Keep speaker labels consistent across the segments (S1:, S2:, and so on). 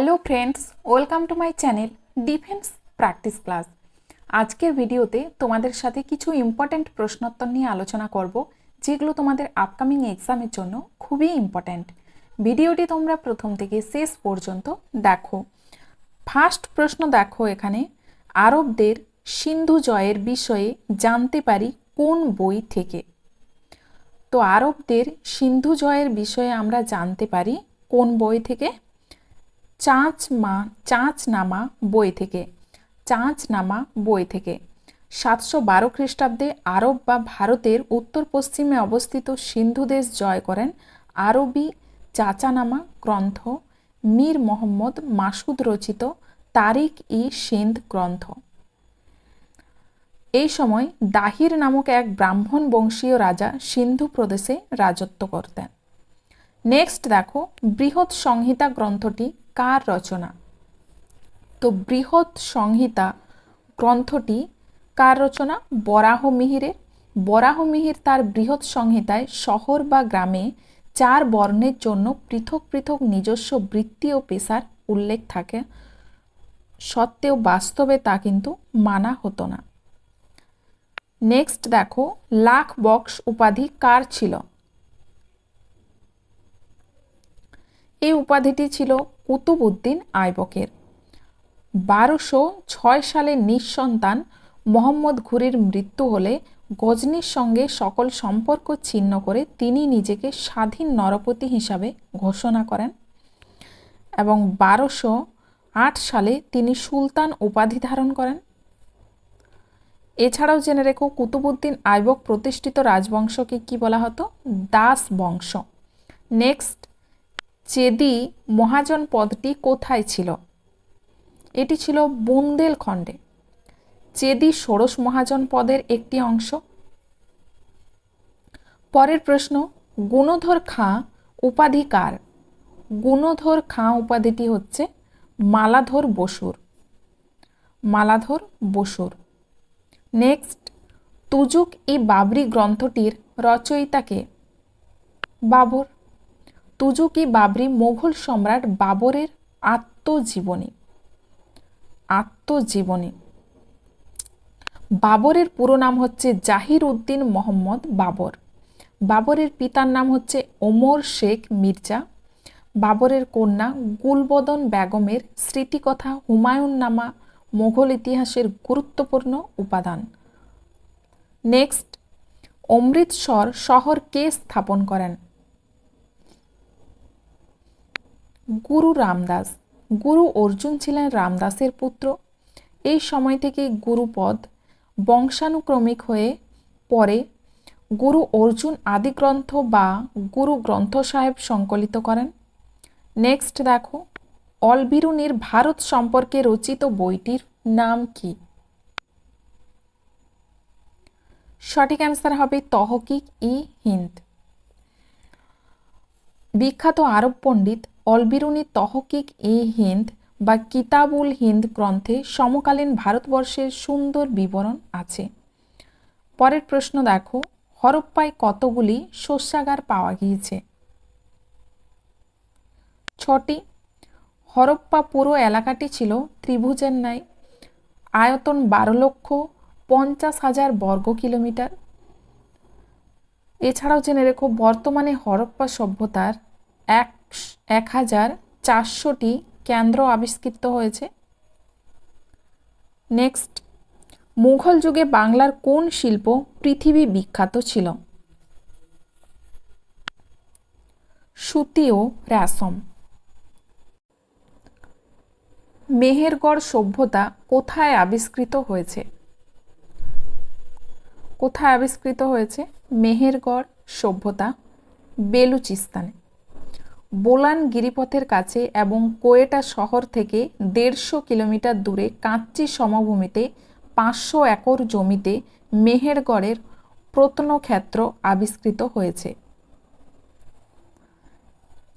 S1: Hello friends welcome to my channel defence practice class আজকের ভিডিওতে তোমাদের সাথে কিছু ইম্পর্ট্যান্ট প্রশ্নোত্তর নিয়ে আলোচনা করব, যেগুলো তোমাদের আপকামিং এক্সামের জন্য খুবই ইম্পর্ট্যান্ট ভিডিওটি তোমরা প্রথম থেকে শেষ পর্যন্ত দেখো। ফার্স্ট প্রশ্ন দেখো এখানে, আরবদের সিন্ধু জয়ের বিষয়ে জানতে পারি কোন বই থেকে? তো আরবদের সিন্ধু জয়ের বিষয়ে আমরা জানতে পারি কোন বই থেকে? চাঁচ মা চাঁচ নামা বই থেকে চাঁচ নামা বই থেকে। সাতশো বারো খ্রিস্টাব্দে আরব বা ভারতের উত্তর পশ্চিমে অবস্থিত সিন্ধু দেশ জয় করেন আরবি চাচানামা গ্রন্থ মীর মোহাম্মদ মাসুদ রচিত তারিক ই সিন্ধ গ্রন্থ। এই সময় দাহির নামক এক ব্রাহ্মণ বংশীয় রাজা সিন্ধু প্রদেশে রাজত্ব করতেন। নেক্সট দেখো বৃহৎ সংহিতা গ্রন্থটি কার রচনা? তো বৃহৎ সংহিতা গ্রন্থটি কার রচনা? বরাহ মিহিরের। বরাহ মিহির তার বৃহৎ সংহিতায় শহর বা গ্রামে চার বর্ণের জন্য পৃথক পৃথক নিজস্ব বৃত্তি ও পেশার উল্লেখ থাকে। সত্ত্বেও বাস্তবে তা কিন্তু মানা হতো না। নেক্সট দেখো, লাখ বক্স উপাধি কার ছিল? এই উপাধিটি ছিল কুতুবউদ্দিন আইবকের। বারোশো ছয় সালে নিঃসন্তান মোহাম্মদ ঘুরির মৃত্যু হলে গজনির সঙ্গে সকল সম্পর্ক ছিন্ন করে তিনি নিজেকে স্বাধীন নরপতি হিসাবে ঘোষণা করেন এবং বারোশো আট সালে তিনি সুলতান উপাধি ধারণ করেন। এছাড়াও জেনে রেখো কুতুবুদ্দিন আইবক প্রতিষ্ঠিত রাজবংশকে কি বলা হতো? দাস বংশ। নেক্সট। চেদি মহাজন পদটি কোথায় ছিল? এটি ছিল বুন্দেলখণ্ডে। চেদি ষোড়শ মহাজন পদের একটি অংশ। পরের প্রশ্ন, গুণধর খাঁ উপাধিকার গুণধর খাঁ উপাধিটি হচ্ছে মালাধর বসুর। মালাধর বসুর। নেক্সট, তুজুক ই বাবরি গ্রন্থটির রচয়িতাকে বাবর। তুজুকি বাবরি মোঘল সম্রাট বাবরের আত্মজীবনী। আত্মজীবনী। বাবরের পুরো নাম হচ্ছে জাহির উদ্দিন মোহাম্মদ বাবর। বাবরের পিতার নাম হচ্ছে ওমর শেখ মির্জা। বাবরের কন্যা গুলবদন বেগমের স্মৃতিকথা হুমায়ুন নামা মোঘল ইতিহাসের গুরুত্বপূর্ণ উপাদান। নেক্সট, অমৃতসর শহর কে স্থাপন করেন? গুরু রামদাস। গুরু অর্জুন ছিলেন রামদাসের পুত্র। এই সময় থেকে গুরুপদ বংশানুক্রমিক হয়ে পরে গুরু অর্জুন আদিগ্রন্থ বা গুরু গ্রন্থ সাহেব সংকলিত করেন। নেক্সট দেখো, অলবিরুনির ভারত সম্পর্কে রচিত বইটির নাম কি? সঠিক অ্যান্সার হবে তহকিক ই হিন্দ। বিখ্যাত আরব পণ্ডিত অলবিরুনি তহকিক ই হিন্দ বা কিতাবুল হিন্দ গ্রন্থে সমকালীন ভারতবর্ষের সুন্দর বিবরণ আছে। পরের প্রশ্ন দেখো, হরপ্পায় কতগুলি শস্যাগার পাওয়া গিয়েছে? ছটি, হরপ্পা পুরো এলাকাটি ছিল ত্রিভুজের ন্যায়। আয়তন বারো লক্ষ পঞ্চাশ হাজার বর্গ কিলোমিটার। এছাড়াও জেনে রেখো, বর্তমানে হরপ্পা সভ্যতার এক এক হাজার চারশোটি কেন্দ্র আবিষ্কৃত হয়েছে। নেক্সট, মুঘল যুগে বাংলার কোন শিল্প পৃথিবী বিখ্যাত ছিল? সুতি ও রেশম। মেহেরগড় সভ্যতা কোথায় আবিষ্কৃত হয়েছে? কোথায় আবিষ্কৃত হয়েছে? মেহেরগড় সভ্যতা বেলুচিস্তানে। বোলান গিরিপথের কাছে এবং কোয়েটা শহর থেকে দেড়শো কিলোমিটার দূরে কাঁচি সমভূমিতে পাঁচশো একর জমিতে মেহেরগড়ের প্রত্নক্ষেত্র আবিষ্কৃত হয়েছে।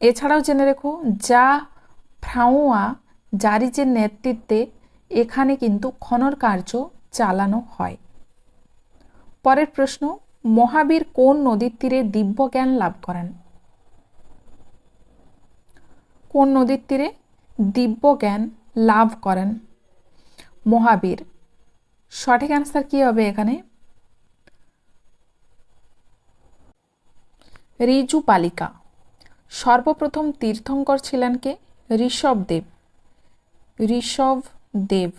S1: এছাড়াও জেনে রেখো, যা ফ্রাউয়া জারিজের নেতৃত্বে এখানে কিন্তু খনন কার্য চালানো হয়। পরের প্রশ্ন, মহাবীর কোন নদীর তীরে দিব্যজ্ঞান লাভ করেন? কোন নদীর তীরে দিব্য জ্ঞান লাভ করেন? মহাবীর। সঠিক অ্যান্সার কি হবে এখানে? রিজু পালিকা সর্বপ্রথম তীর্থঙ্কর ছিলেন কে? ঋষভ দেব। ঋষভ দেব।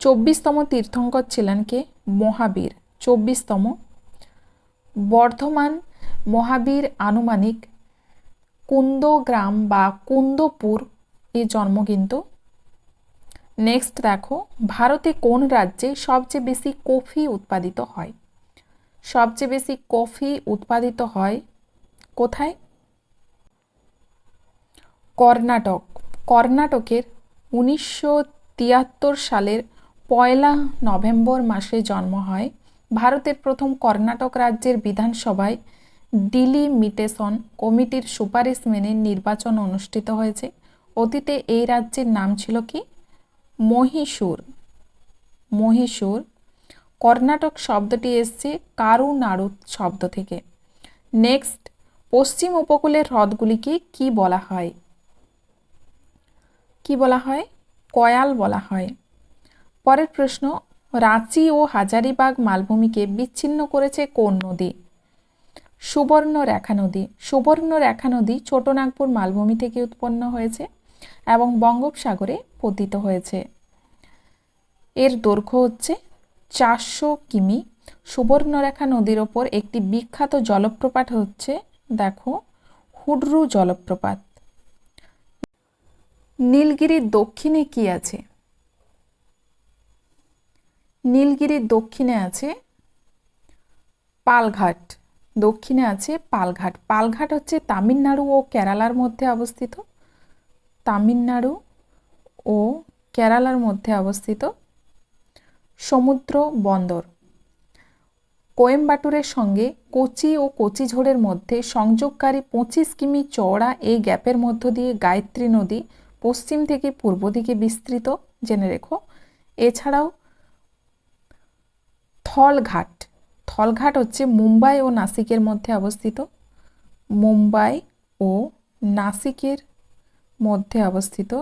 S1: চব্বিশতম তীর্থঙ্কর ছিলেন কে? মহাবীর। চব্বিশতম। বর্ধমান মহাবীর আনুমানিক কুন্দগ্রাম বা কুন্দপুর এ জন্ম কিন্তু। নেক্সট দেখো, ভারতে কোন রাজ্যে সবচেয়ে বেশি কফি উৎপাদিত হয়? সবচেয়ে বেশি কফি উৎপাদিত হয় কোথায়? কর্ণাটক। কর্ণাটকের উনিশশো তিয়াত্তর সালের পয়লা নভেম্বর মাসে জন্ম হয়। ভারতের প্রথম কর্ণাটক রাজ্যের বিধানসভায় ডিলিমিটেশন কমিটির সুপারিশ মেনে নির্বাচন অনুষ্ঠিত হয়েছে। অতীতে এই রাজ্যের নাম ছিল কি? মহীশূর। মহীশূর। কর্ণাটক শব্দটি এসছে কারু কারুনাড়ু শব্দ থেকে। নেক্সট, পশ্চিম উপকূলের হ্রদগুলিকে কি বলা হয়? কি বলা হয়? কয়াল বলা হয়। পরের প্রশ্ন, রাঁচি ও হাজারিবাগ মালভূমিকে বিচ্ছিন্ন করেছে কোন নদী? সুবর্ণ রেখা নদী সুবর্ণ রেখা নদী ছোটনাগপুর মালভূমি থেকে উৎপন্ন হয়েছে এবং বঙ্গোপসাগরে পতিত হয়েছে। এর দৈর্ঘ্য হচ্ছে চারশো কিমি। সুবর্ণরেখা নদীর ওপর একটি বিখ্যাত জলপ্রপাত হচ্ছে, দেখো, হুডরু জলপ্রপাত। নীলগিরির দক্ষিণে কি আছে? নীলগিরির দক্ষিণে আছে পালঘাট। দক্ষিণে আছে পালঘাট। পালঘাট হচ্ছে তামিলনাড়ু ও কেরালার মধ্যে অবস্থিত। তামিলনাড়ু ও কেরালার মধ্যে অবস্থিত। সমুদ্র বন্দর। কোয়েম্বাটুরের সঙ্গে কোচি ও কোচিঝোড়ের মধ্যে সংযোগকারী পঁচিশ কিমি চওড়া এই গ্যাপের মধ্য দিয়ে গায়ত্রী নদী পশ্চিম থেকে পূর্ব দিকে বিস্তৃত, জেনে রেখো। এছাড়াও থলঘাট। থলঘাট হচ্ছে মুম্বাই ও নাসিকের মধ্যে অবস্থিত। মুম্বাই ও নাসিকের মধ্যে অবস্থিত।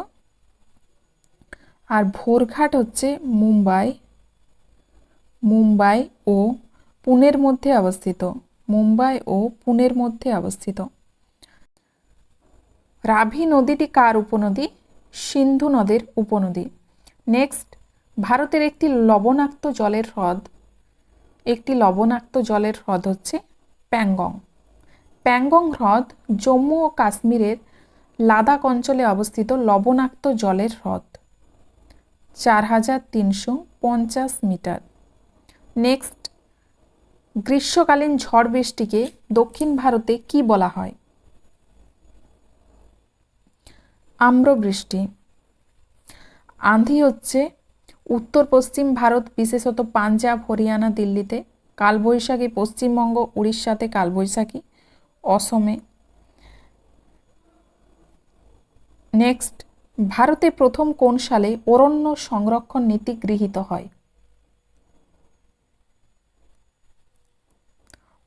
S1: আর ভোরঘাট হচ্ছে মুম্বাই। মুম্বাই ও পুনের মধ্যে অবস্থিত। মুম্বাই ও পুনের মধ্যে অবস্থিত। রাভি নদীটি কার উপনদী? সিন্ধু নদের উপনদী। নেক্সট, ভারতের একটি লবণাক্ত জলের হ্রদ। একটি লবণাক্ত জলের হ্রদ হচ্ছে প্যাংগং। প্যাংগং হ্রদ জম্মু ও কাশ্মীরের লাদাখ অঞ্চলে অবস্থিত লবণাক্ত জলের হ্রদ। চার হাজার তিনশো পঞ্চাশ মিটার। নেক্সট, গ্রীষ্মকালীন ঝড় বৃষ্টিকে দক্ষিণ ভারতে কি বলা হয়? আম্রবৃষ্টি। আঁধি হচ্ছে উত্তর পশ্চিম ভারত, বিশেষত পাঞ্জাব, হরিয়ানা, দিল্লিতে, কালবৈশাখী, পশ্চিমবঙ্গ, উড়িষ্যাতে কালবৈশাখী, অসমে। নেক্সট ভারতে প্রথম কোন সালে অরণ্য সংরক্ষণ নীতি গৃহীত হয়?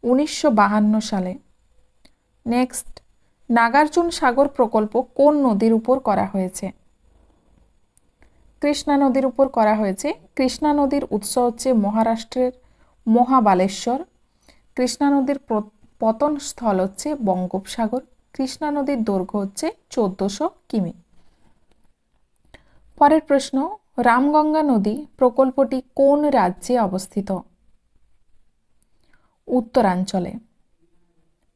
S1: উনিশশো সালে। নেক্সট নাগার্জুন সাগর প্রকল্প কোন নদীর উপর করা হয়েছে? কৃষ্ণা নদীর উপর করা হয়েছে। কৃষ্ণা নদীর উৎস হচ্ছে মহারাষ্ট্রের মহাবালেশ্বর। কৃষ্ণা নদীর পতন স্থল হচ্ছে বঙ্গোপসাগর। কৃষ্ণা নদীর দৈর্ঘ্য হচ্ছে চোদ্দোশো কিমি। পরের প্রশ্ন, রামগঙ্গা নদী প্রকল্পটি কোন রাজ্যে অবস্থিত? উত্তরাঞ্চলে।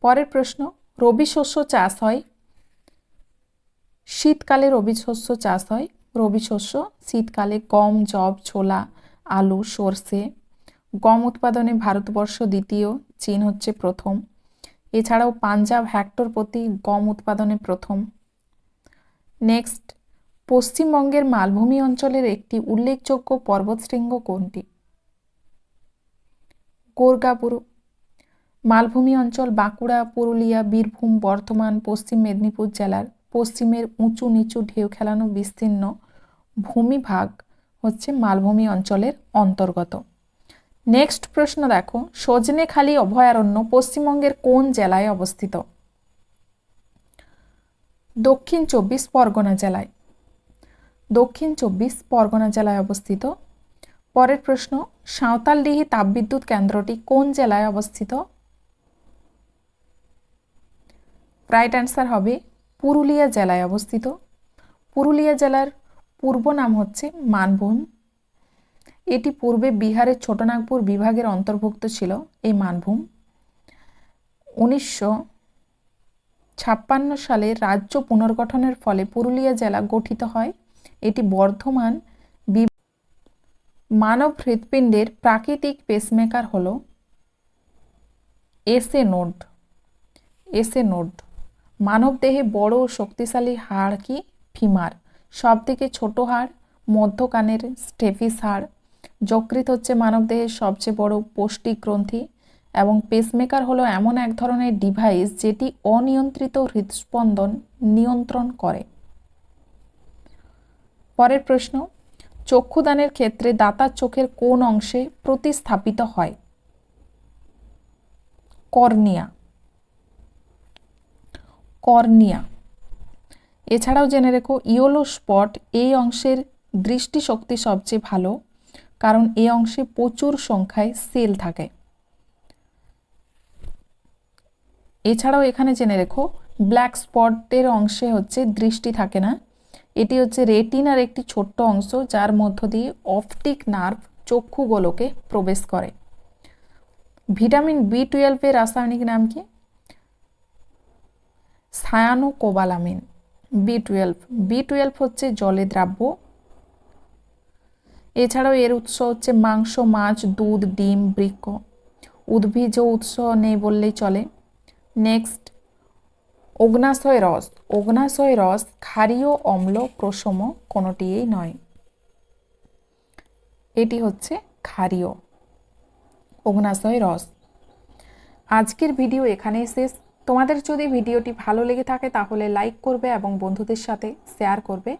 S1: পরের প্রশ্ন, রবি শস্য চাষ হয়? শীতকালে রবি শস্য চাষ হয় রবি শস্য, শীতকালে গম জব ছোলা, আলু, সর্ষে। গম উৎপাদনে ভারতবর্ষ দ্বিতীয়, চীন হচ্ছে প্রথম। এছাড়াও পাঞ্জাব হেক্টর প্রতি গম উৎপাদনে প্রথম। নেক্সট পশ্চিমবঙ্গের মালভূমি অঞ্চলের একটি উল্লেখযোগ্য পর্বতশৃঙ্গ কোনটি? গোর্গাপুর। মালভূমি অঞ্চল বাঁকুড়া, পুরুলিয়া, বীরভূম, বর্ধমান, পশ্চিম মেদিনীপুর জেলার পশ্চিমের উঁচু নিচু ঢেউ খেলানো বিস্তীর্ণ ভূমিভাগ হচ্ছে মালভূমি অঞ্চলের অন্তর্গত। নেক্সট প্রশ্ন দেখো সজনেখালি অভয়ারণ্য পশ্চিমবঙ্গের কোন জেলায় অবস্থিত? দক্ষিণ চব্বিশ পরগনা জেলায়। দক্ষিণ চব্বিশ পরগনা জেলায় অবস্থিত। পরের প্রশ্ন, সাঁওতালডিহি তাপবিদ্যুৎ কেন্দ্রটি কোন জেলায় অবস্থিত? রাইট অ্যান্সার হবে পুরুলিয়া জেলায় অবস্থিত। পুরুলিয়া জেলার পূর্ব নাম হচ্ছে মানভূম। এটি পূর্বে বিহারের ছোটনাগপুর বিভাগের অন্তর্ভুক্ত ছিল এই মানভূম। উনিশশো ছাপ্পান্ন সালে রাজ্য পুনর্গঠনের ফলে পুরুলিয়া জেলা গঠিত হয়। এটি বর্ধমান মানব হৃৎপিণ্ডের প্রাকৃতিক পেসমেকার হল এসএ নোড। SA node. মানবদেহে বড় ও শক্তিশালী হাড় কি ফিমার। সবথেকে ছোট হাড় মধ্যকানের স্টেফিস হাড়। যকৃত হচ্ছে মানবদেহের সবচেয়ে বড় পৌষ্টিক গ্রন্থি এবং পেসমেকার হলো এমন এক ধরনের ডিভাইস যেটি অনিয়ন্ত্রিত হৃদস্পন্দন নিয়ন্ত্রণ করে। পরের প্রশ্ন, চক্ষুদানের ক্ষেত্রে দাতার চোখের কোন অংশে প্রতিস্থাপিত হয়? কর্নিয়া। কর্নিয়া। এছাড়াও জেনে রেখো, ইয়োলো স্পট এই অংশের দৃষ্টিশক্তি সবচেয়ে ভালো, কারণ এই অংশে প্রচুর সংখ্যায় সেল থাকে। এছাড়াও এখানে জেনে রেখো, ব্ল্যাক স্পটের অংশে হচ্ছে দৃষ্টি থাকে না। এটি হচ্ছে রেটিনার একটি ছোট্ট অংশ, যার মধ্য দিয়ে অপটিক নার্ভ চক্ষুগোলকে প্রবেশ করে। ভিটামিন বি টুয়েলভের রাসায়নিক নাম কি? Cyanocobalamin B twelve. B twelve হচ্ছে জলে দ্রাব্য। এছাড়াও এর উৎস হচ্ছে মাংস, মাছ, দুধ, ডিম, বৃক্ষ। উদ্ভিজ উৎস নেই বললেই চলে। নেক্সট, অগ্নাশয় রস। অগ্নাশয় রস ক্ষারীয় অম্ল প্রশম কোনোটিই নয়। এটি হচ্ছে ক্ষারীয় অগ্নাশয় রস। আজকের ভিডিও এখানেই শেষ। তোমাদের যদি ভিডিওটি ভালো লেগে থাকে তাহলে লাইক করবে এবং বন্ধুদের সাথে শেয়ার করবে।